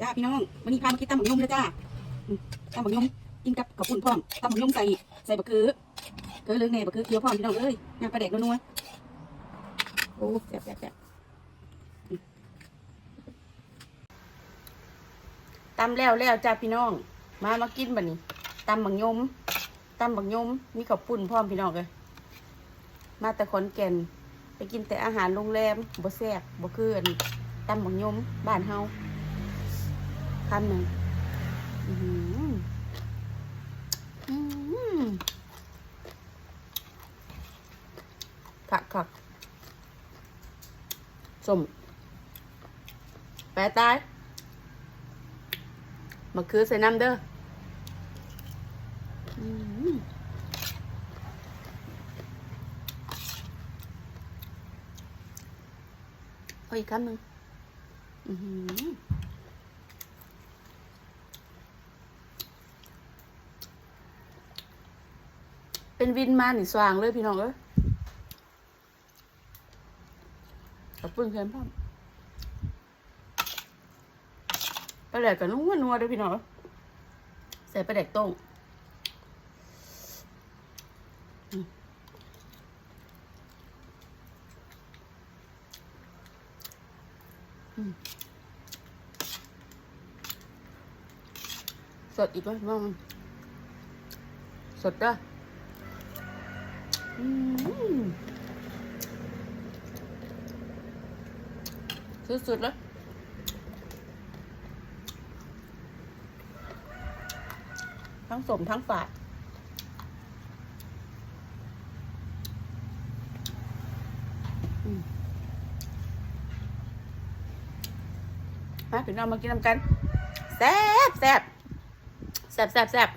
จ้าพี่น้องวันนี้พามากินตำบักยมเลยจ้าอืมตำบักยมกินกับข้าวปุ้นพร้อมตำบักยมใส่ใส่บะคือเกลือเลืองแหน่บะคือเคี้ยวพร้อมพี่น้องเอ้ยงานปลาแดกนัวๆโอ้แซ่บแซ่บแซ่บตำแล้วแล้วจ้าพี่น้อง มามากินบัดนี้ตำบักยมตำบักยมมีข้าวปุ้นพร้อมพี่น้องเลยมาแต่ขอนแก่นไปกินแต่อาหารโรงแรมบ่แซ่บบ่คืออันตำบักยมบ้านเฮา คำหนึ่งอื้อหืออื้อหือผักผักส้มแปะตายมะเขือใส่น้ำเด้ออื้อหือเอาอีกคำหนึ่งอือหือ เป็นวินมาหนิสว่างเลยพี่น้องเอ้ยขอบคุณเพื่อนพ่อปลาแดกกับนุ่มนัวๆด้วยพี่น้องเอ้ยใส่ปลาแดกต้งอืมสดอีกไหมพี่น้องสดเด้อ สุดๆแล้วทั้งสมทั้งฝาดมมาพี่น้องมากินน้ำกันแซ่บแซ่บแซ่บแซ่บแซ่บ